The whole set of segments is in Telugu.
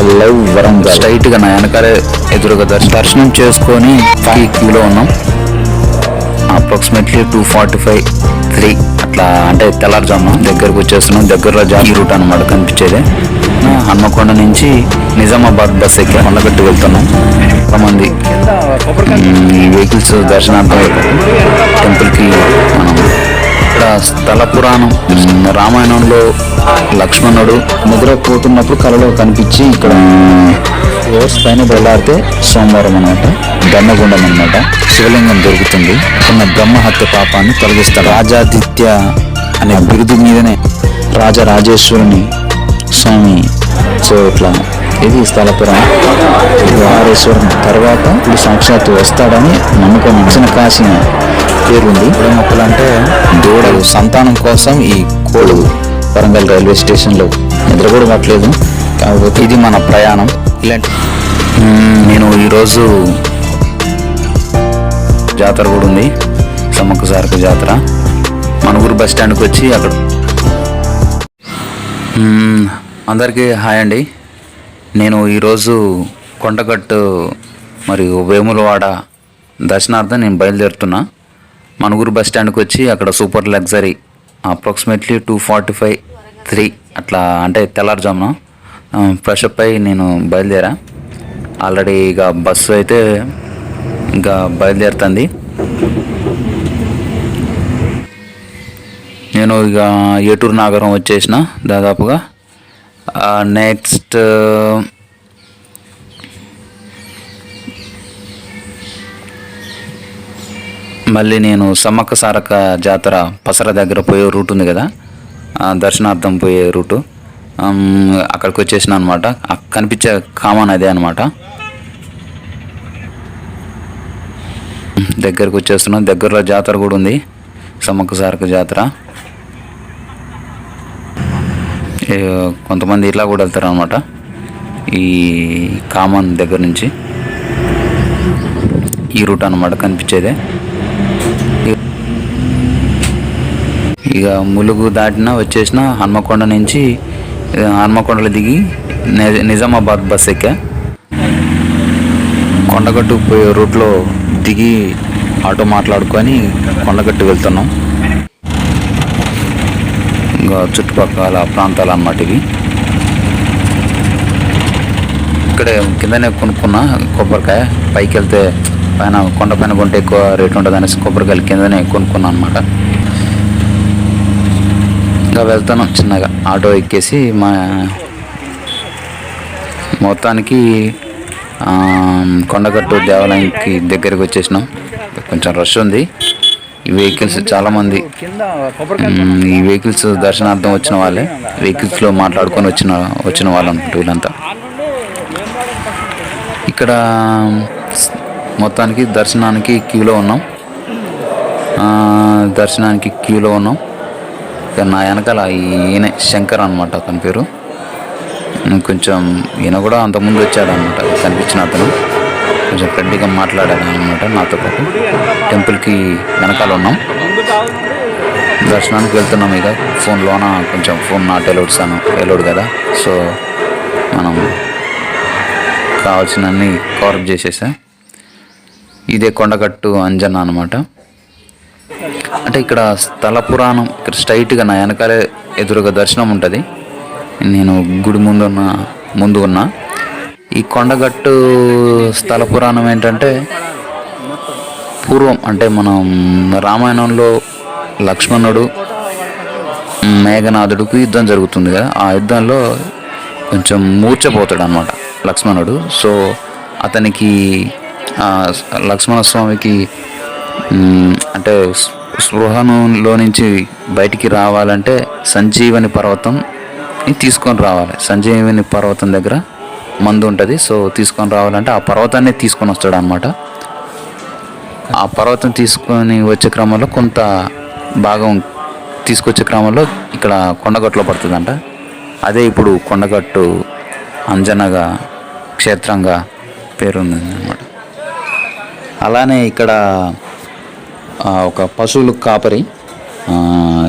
హలో వరంగల్ స్ట్రైట్గా నా వెనకాలే ఎదురుగా దర్శ- దర్శనం చేసుకొని ఫైవ్ క్యూలో ఉన్నాం. Approximately two forty five three అట్లా అంటే తెల్లారుజామున దగ్గరకు వచ్చేస్తున్నాం. దగ్గరలో జాగి రూట్ అనమాట కనిపించేది. హన్మకొండ నుంచి నిజామాబాద్ బస్ ఎక్కి. కొండగట్టు వెళ్తున్నాం. కొంతమంది వెహికల్స్ దర్శనార్థం టెంపుల్కి మనం ఇక్కడ స్థల పురాణం రామాయణంలో లక్ష్మణుడు నిద్రపోతున్నప్పుడు కలలో కనిపించి ఇక్కడ రోడ్స్ పైన వెళ్ళాడితే సోమవారం అనమాట గన్నగుండం అనమాట శివలింగం దొరుకుతుంది. ఉన్న బ్రహ్మహత్య పాపాన్ని తొలగిస్తారు రాజాదిత్య అనే బిరుదు మీదనే రాజరాజేశ్వరుని స్వామి సో ఇట్లా ఇది స్థలపురం వారేశ్వరం తర్వాత ఇప్పుడు సాక్షాత్తు వస్తాడని నమ్మకం. ఇచ్చిన కాసిన పేరుంది. ఇప్పుడు మొక్కలు అంటే దూడలు. సంతానం కోసం ఈ కోడు వరంగల్ రైల్వే స్టేషన్లో నిద్ర కూడా పట్టలేదు కాకపోతే ఇది మన ప్రయాణం. ఇలాంటి నేను ఈరోజు జాతర కూడా ఉంది. సమ్మక్క సారక జాతర. మనుగురు బస్ స్టాండ్కి వచ్చి అక్కడ అందరికీ హాయ్ అండి. నేను ఈరోజు కొండగట్టు మరియు వేములవాడ దర్శనార్థం నేను బయలుదేరుతున్నా. మనుగురు బస్ స్టాండ్కి వచ్చి అక్కడ super luxury approximately two forty five three అట్లా అంటే తెల్లారుజామున. ఫ్రెష్ అప్ అయ్యి నేను బయలుదేరా. ఆల్రెడీ ఇక బస్సు అయితే ఇంకా బయలుదేరుతుంది. నేను ఇక ఏటూరు నాగరం వచ్చేసిన దాదాపుగా. నెక్స్ట్ మళ్ళీ నేను సమ్మక్క సారక్క జాతర పసర దగ్గర పోయే రూట్ ఉంది కదా దర్శనార్థం పోయే రూటు. అక్కడికి వచ్చేసిన అనమాట కనిపించే కామన్ అదే అనమాట దగ్గరకు వచ్చేస్తున్నాం. దగ్గరలో జాతర కూడా ఉంది. సమ్మక్క సారక జాతర. కొంతమంది ఇలా కూడా వెళ్తారు అనమాట ఈ కామన్ దగ్గర నుంచి ఈ రూట్ అనమాట కనిపించేదే. ఇక ములుగు దాటిన వచ్చేసిన హన్మకొండ నుంచి హన్మకొండలో దిగి నిజామాబాద్ బస్ ఎక్కా. కొండగట్టు పోయే రూట్లో దిగి ఆటో మాట్లాడుకొని కొండగట్టు వెళ్తున్నాం. ఇంకా చుట్టుపక్కల ప్రాంతాలు అన్నమాట ఇవి. ఇక్కడే కిందనే కొనుక్కున్నా కొబ్బరికాయ. పైకి వెళ్తే పైన కొండ పైన కొంటే ఎక్కువ రేట్ ఉంటుంది అనేసి కొబ్బరికాయలు కిందనే కొనుక్కున్నాను అనమాట ఇంకా వెళ్తాను చిన్నగా. ఆటో ఎక్కేసి మా మొత్తానికి కొండగట్టు దేవాలయంకి దగ్గరికి వచ్చేసినాం. కొంచెం రష్ ఉంది. ఈ వెహికల్స్ చాలామంది ఈ వెహికల్స్ దర్శనార్థం వచ్చిన వాళ్ళే. వెహికల్స్లో మాట్లాడుకొని వచ్చిన వచ్చిన వాళ్ళు అనుకుంటూ వీళ్ళంతా ఇక్కడ మొత్తానికి దర్శనానికి క్యూలో ఉన్నాం. దర్శనానికి క్యూలో ఉన్నాం. నా వెనకాల ఈయన శంకర్ అనమాట అతని పేరు. కొంచెం ఈయన కూడా అంతకుముందు వచ్చాడనమాట కనిపించిన అతను. కొంచెం ఫ్రెండ్లీగా మాట్లాడాడు అనమాట నాతో పాటు. టెంపుల్కి వెనకాల ఉన్నాం. దర్శనానికి వెళ్తున్నాం ఇక. ఫోన్లోన కొంచెం ఫోన్ నాట్ ఎలోడ్ సాను ఎలోడ్ కదా. సో మనం కావాల్సినన్ని కవర్ చేసేసా. ఇదే కొండగట్టు అంజన్న అనమాట అంటే ఇక్కడ స్థల పురాణం ఇక్కడ స్ట్రైట్గా నా వెనకాలే ఎదురుగా దర్శనం ఉంటుంది. నేను గుడి ముందు ఉన్న ముందు ఉన్నా ఈ కొండగట్టు స్థల పురాణం ఏంటంటే పూర్వం అంటే మనం రామాయణంలో లక్ష్మణుడు మేఘనాథుడికి యుద్ధం జరుగుతుంది కదా ఆ యుద్ధంలో కొంచెం మూర్చపోతాడు అనమాట లక్ష్మణుడు. సో అతనికి లక్ష్మణ లక్ష్మణస్వామికి అంటే స్పృహలో నుంచి బయటికి రావాలంటే సంజీవని పర్వతం తీసుకొని రావాలి. సంజీవని పర్వతం దగ్గర మందు ఉంటుంది. సో తీసుకొని రావాలంటే ఆ పర్వతాన్ని తీసుకొని వస్తాడు అనమాట ఆ పర్వతం తీసుకొని వచ్చే క్రమంలో కొంత భాగం తీసుకొచ్చే క్రమంలో ఇక్కడ కొండగట్టులో పడుతుందంట. అదే ఇప్పుడు కొండగట్టు అంజనగా క్షేత్రంగా పేరుంది అనమాట అలానే ఇక్కడ ఒక పశువులు కాపరి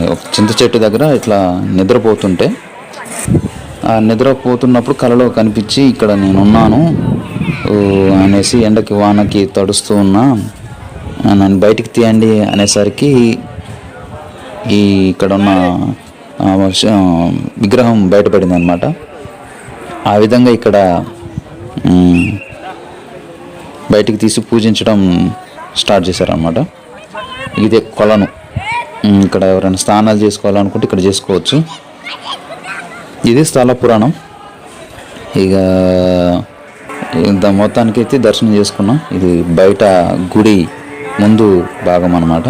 ఒక చింత చెట్టు దగ్గర ఇట్లా నిద్రపోతుంటే ఆ నిద్రపోతున్నప్పుడు కలలో కనిపించి ఇక్కడ నేనున్నాను అనేసి ఎండకి వానకి తడుస్తూ ఉన్నా నన్ను బయటికి తీయండి అనేసరికి ఈ ఇక్కడ ఉన్న విగ్రహం బయటపడింది అనమాట ఆ విధంగా ఇక్కడ బయటికి తీసి పూజించడం స్టార్ట్ చేశారనమాట. ఇదే కొలను. ఇక్కడ ఎవరైనా స్నానాలు చేసుకోవాలనుకుంటే ఇక్కడ చేసుకోవచ్చు. ఇది స్థల పురాణం. ఇక ఇంత మొత్తానికి అయితే దర్శనం చేసుకున్నాం. ఇది బయట గుడి ముందు భాగం అన్నమాట.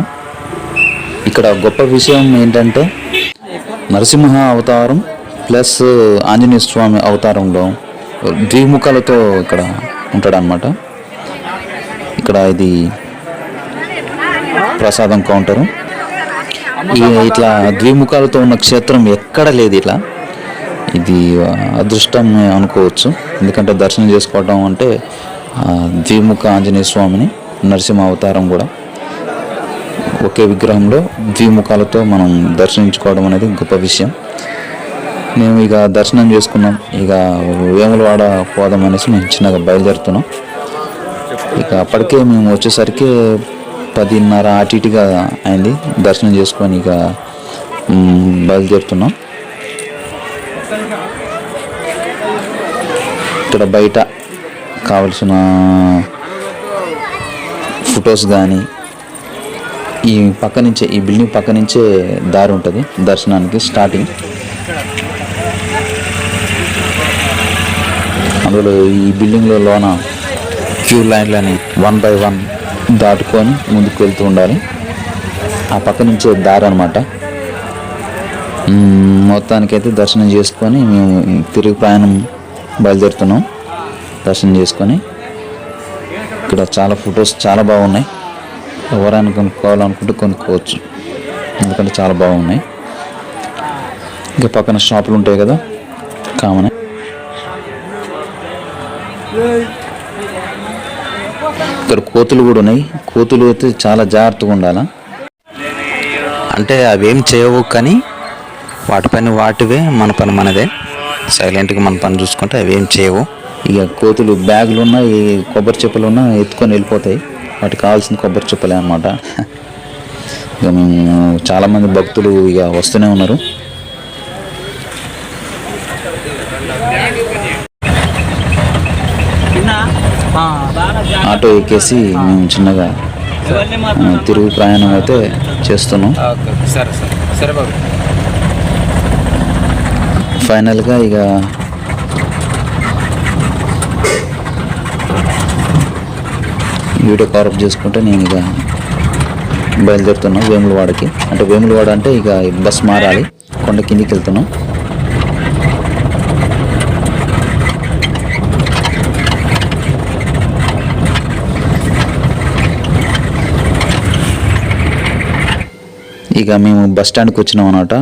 ఇక్కడ గొప్ప విషయం ఏంటంటే నరసింహ అవతారం ప్లస్ ఆంజనేయ స్వామి అవతారంలో ద్విముఖాలతో ఇక్కడ ఉంటాడనమాట ఇక్కడ ఇది ప్రసాదం కౌంటరు ఈ ఇట్లా ద్విముఖాలతో ఉన్న క్షేత్రం ఎక్కడ లేదు ఇట్లా. ఇది అదృష్టం అనుకోవచ్చు. ఎందుకంటే దర్శనం చేసుకోవడం అంటే ద్విముఖ ఆంజనేయ స్వామిని నరసింహ అవతారం కూడా. ఒకే విగ్రహంలో ద్విముఖాలతో మనం దర్శించుకోవడం అనేది గొప్ప విషయం. మేము ఇక దర్శనం చేసుకున్నాం. ఇక వేములవాడ పోదాం అనేసి మేము చిన్నగా బయలుదేరుతున్నాం. ఇక అప్పటికే మేము వచ్చేసరికి పదిన్నర అటు ఇటుగా అయింది. దర్శనం చేసుకొని ఇక బయలుదేరుతున్నాం. ఇక్కడ బయట కావలసిన ఫొటోస్ కానీ ఈ పక్క నుంచే ఈ బిల్డింగ్ పక్క నుంచే దారి ఉంటుంది దర్శనానికి స్టార్టింగ్. అందులో ఈ బిల్డింగ్లో లోన క్యూ లైన్లని వన్ బై వన్ దాటుకొని ముందుకు వెళ్తూ ఉండాలి. ఆ పక్క నుంచే దారి అనమాట మొత్తానికైతే దర్శనం చేసుకొని మేము తిరిగి ప్రయాణం బయలుదేరుతున్నాం. దర్శనం చేసుకొని ఇక్కడ చాలా ఫొటోస్ చాలా బాగున్నాయి. ఎవరైనా కొనుక్కోవాలనుకుంటే కొనుక్కోవచ్చు. ఎందుకంటే చాలా బాగున్నాయి. ఇంకా పక్కన షాపులు ఉంటాయి కదా కామన్. ఇక్కడ కోతులు కూడా ఉన్నాయి. కోతులు అయితే చాలా జాగ్రత్తగా ఉండాలా? అంటే అవేం చేయవు కానీ వాటి పని వాటివే మన పని మనదే. సైలెంట్గా మన పని చూసుకుంటే అవేం చేయవు. ఇక కోతులు బ్యాగులు ఉన్నాయి కొబ్బరి చెప్పులు ఉన్నా ఎత్తుకొని వెళ్ళిపోతాయి. వాటికి కావాల్సిన కొబ్బరి చెప్పులే అనమాట ఇక మేము చాలామంది భక్తులు ఇక వస్తూనే ఉన్నారు. ఆటో ఎక్కేసి మేము చిన్నగా తిరుగు ప్రయాణం అయితే చేస్తున్నాం. ఫైనల్గా ఇక వీడియో కవరప్ చేసుకుంటే నేను ఇక బయలుదేరుతున్నాం వేములవాడకి. అంటే వేములవాడ అంటే ఇక బస్ మారాలి. కొండ కిందికి వెళ్తున్నాం. ఇక మేము బస్ స్టాండ్కి వచ్చినాం అనమాట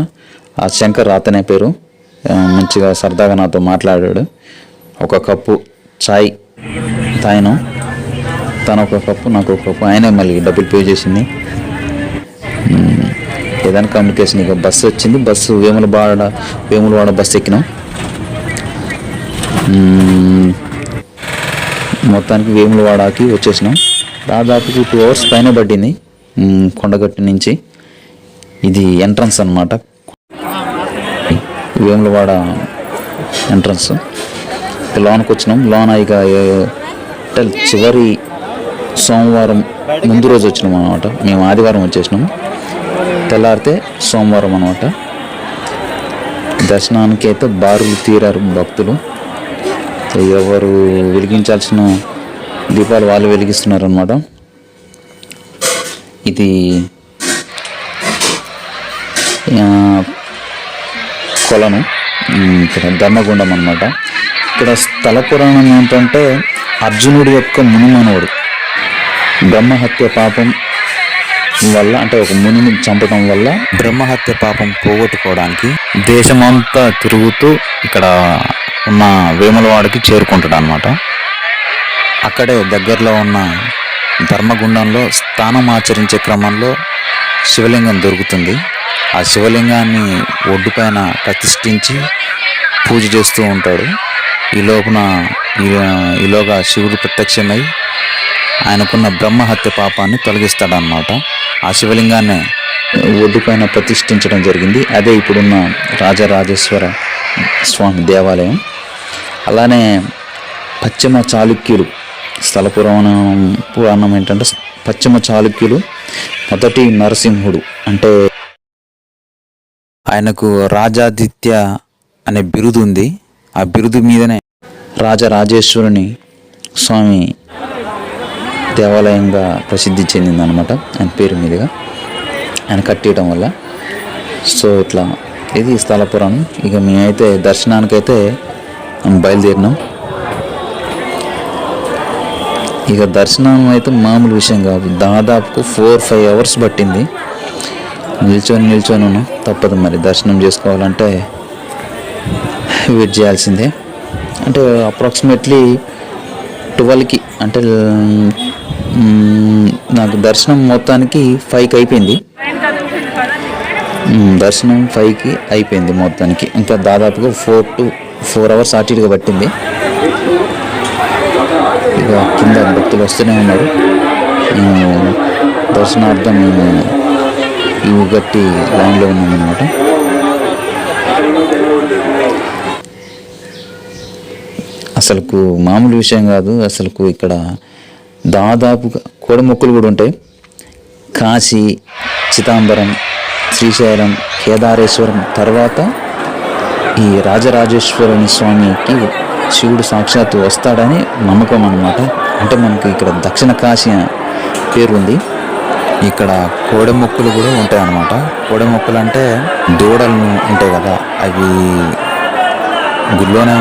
ఆ శంకర్ రాతనే పేరు. మంచిగా సరదాగా నాతో మాట్లాడాడు. ఒక కప్పు చాయ్ తాగినాం. తను ఒక కప్పు నాకు ఒక కప్పు. ఆయనే మళ్ళీ డబ్బులు పే చేసింది. ఏదైనా కమ్యూనికేషన్ ఇక బస్సు వచ్చింది. బస్సు వేములవాడ వేములవాడ బస్సు ఎక్కినాం. మొత్తానికి వేములవాడకి వచ్చేసినాం. దాదాపు టూ అవర్స్ పైన పట్టింది. కొండగట్టు నుంచి. ఇది ఎంట్రన్స్ అన్నమాట. వేములవాడ ఎంట్రన్స్ లోనకు వచ్చినాం. లోన ఇక చివరి సోమవారం ముందు రోజు వచ్చినాం అనమాట మేము ఆదివారం వచ్చేసినాం. తెల్లారితే సోమవారం అనమాట దర్శనానికి అయితే బారులు తీరారు భక్తులు. ఎవరు వెలిగించాల్సిన దీపాలు వాళ్ళు వెలిగిస్తున్నారు అనమాట ఇది కొలను. ఇక్కడ ధర్మగుండం అనమాట ఇక్కడ స్థల పురాణం ఏంటంటే అర్జునుడి యొక్క మునిమనవుడు. బ్రహ్మహత్య పాపం వల్ల అంటే ఒక మునిని చంపడం వల్ల బ్రహ్మహత్య పాపం పోగొట్టుకోవడానికి దేశమంతా తిరుగుతూ ఇక్కడ ఉన్న వేములవాడికి చేరుకుంటాడు అనమాట అక్కడే దగ్గరలో ఉన్న ధర్మగుండంలో స్థానం ఆచరించే క్రమంలో శివలింగం దొరుకుతుంది. ఆ శివలింగాన్ని ఒడ్డుపైన ప్రతిష్ఠించి పూజ చేస్తూ ఉంటాడు. ఈ లోపున ఈలోగా శివుడు ప్రత్యక్షమై ఆయనకున్న బ్రహ్మహత్య పాపాన్ని తొలగిస్తాడనమాట ఆ శివలింగాన్ని ఒడ్డుపైన ప్రతిష్ఠించడం జరిగింది. అదే ఇప్పుడున్న రాజరాజేశ్వర స్వామి దేవాలయం. అలానే పశ్చిమ చాళుక్యులు స్థల పురాణం పురాణం ఏంటంటే పశ్చిమ చాళుక్యులు మొదటి నరసింహుడు అంటే ఆయనకు రాజాదిత్య అనే బిరుదు ఉంది. ఆ బిరుదు మీదనే రాజరాజేశ్వరుని స్వామి దేవాలయంగా ప్రసిద్ధి చెందిందనమాట ఆయన పేరు మీదుగా. ఆయన కట్టేయడం వల్ల. సో ఇట్లా ఇది స్థల పురాణం. ఇక మేమైతే దర్శనానికైతే బయలుదేరినాం. ఇక దర్శనం అయితే మామూలు విషయం కాదు. దాదాపు ఫోర్ ఫైవ్ అవర్స్ పట్టింది. నిల్చొని నిల్చొని తప్పదు మరి దర్శనం చేసుకోవాలంటే వెయిట్ చేయాల్సిందే. అంటే అప్రాక్సిమేట్లీ ట్వెల్వ్కి అంటే నాకు దర్శనం మొత్తానికి ఫైవ్కి అయిపోయింది. దర్శనం ఫైవ్కి అయిపోయింది మొత్తానికి. ఇంకా దాదాపుగా ఫోర్ టు ఫోర్ అవర్స్ అటుగా పట్టింది. ఇక కింద భక్తులు వస్తూనే ఉన్నారు. మేము దర్శనార్థం మేము ఇవి గట్టి లైన్లో ఉన్నాం అసలుకు మామూలు విషయం కాదు అసలుకు ఇక్కడ దాదాపుగా కోడ మొక్కులు కూడా ఉంటాయి. కాశీ చిదంబరం శ్రీశైలం కేదారేశ్వరం తర్వాత ఈ రాజరాజేశ్వరుని స్వామికి శివుడు సాక్షాత్తు వస్తాడని నమ్మకం అన్నమాట. అంటే మనకి ఇక్కడ దక్షిణ కాశీ పేరు ఉంది ఇక్కడ కోడె మొక్కులు కూడా ఉంటాయి అన్నమాట కోడె మొక్కులు అంటే దూడలు ఉంటాయి కదా అవి గుడిలోనే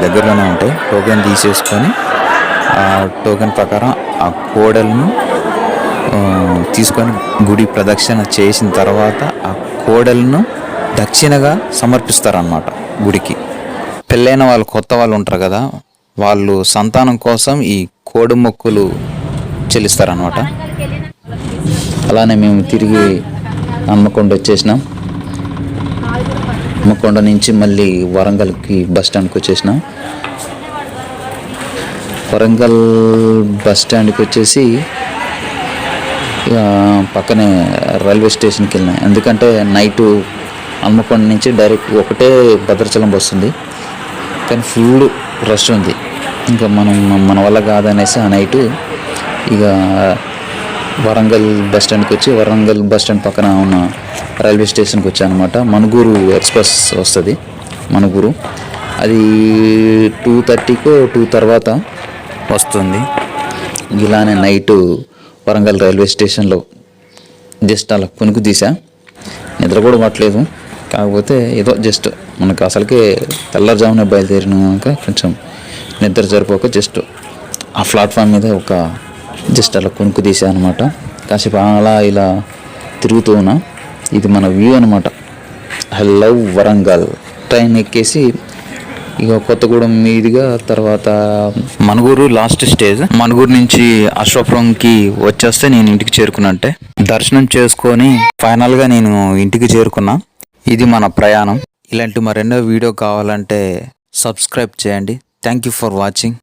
దగ్గరలోనే ఉంటాయి. టోకెన్ తీసేసుకొని ఆ టోకెన్ ప్రకారం ఆ కోడలను తీసుకొని గుడి ప్రదక్షిణ చేసిన తర్వాత ఆ కోడలను దక్షిణగా సమర్పిస్తారనమాట గుడికి. పెళ్ళైన వాళ్ళు కొత్త వాళ్ళు ఉంటారు కదా వాళ్ళు సంతానం కోసం ఈ కోడి మొక్కులు చెల్లిస్తారనమాట అలానే మేము తిరిగి అమ్మకొండ వచ్చేసినాం. అమ్మకొండ నుంచి మళ్ళీ వరంగల్కి బస్ స్టాండ్కి వచ్చేసినాం. వరంగల్ బస్ స్టాండ్కి వచ్చేసి ఇక పక్కనే రైల్వే స్టేషన్కి వెళ్ళినాం. ఎందుకంటే నైటు హన్మకొండ నుంచి డైరెక్ట్ ఒకటే భద్రాచలం వస్తుంది. ఉంది కానీ ఫుల్ రష్ ఉంది. ఇంకా మనం మన వల్ల కాదనేసి ఆ నైటు ఇక వరంగల్ బస్ స్టాండ్కి వచ్చి వరంగల్ బస్ స్టాండ్ పక్కన ఉన్న రైల్వే స్టేషన్కి వచ్చానమాట. మనుగూరు ఎక్స్ప్రెస్ వస్తుంది మనుగూరు. అది టూ థర్టీకో టూ తర్వాత వస్తుంది. ఇలానే నైట్ వరంగల్ రైల్వే స్టేషన్లో జస్ట్ అలా కొనుక్కు తీసా. నిద్ర కూడా పట్టలేదు. కాకపోతే ఏదో జస్ట్ మనకు అసలుకే తెల్లవారుజామున బయలుదేరినాక కొంచెం నిద్ర జరిపోక జస్ట్ ఆ ప్లాట్ఫామ్ మీద ఒక జస్ట్ అలా కొనుక్కు తీసా అనమాట కాసేపు అలా ఇలా తిరుగుతూ ఉన్నా. ఇది మన వ్యూ అనమాట ఐ లవ్ వరంగల్. ట్రైన్ ఎక్కేసి ఇక కొత్తగూడెం మీదుగా తర్వాత మనుగూరు లాస్ట్ స్టేజ్. మనుగూరు నుంచి అశ్వపురంకి వచ్చేస్తే నేను ఇంటికి చేరుకున్నట్టే. దర్శనం చేసుకొని ఫైనల్గా నేను ఇంటికి చేరుకున్నా. ఇది మన ప్రయాణం. ఇలాంటి మరెన్నో వీడియో కావాలంటే సబ్స్క్రైబ్ చేయండి. Thank you for watching.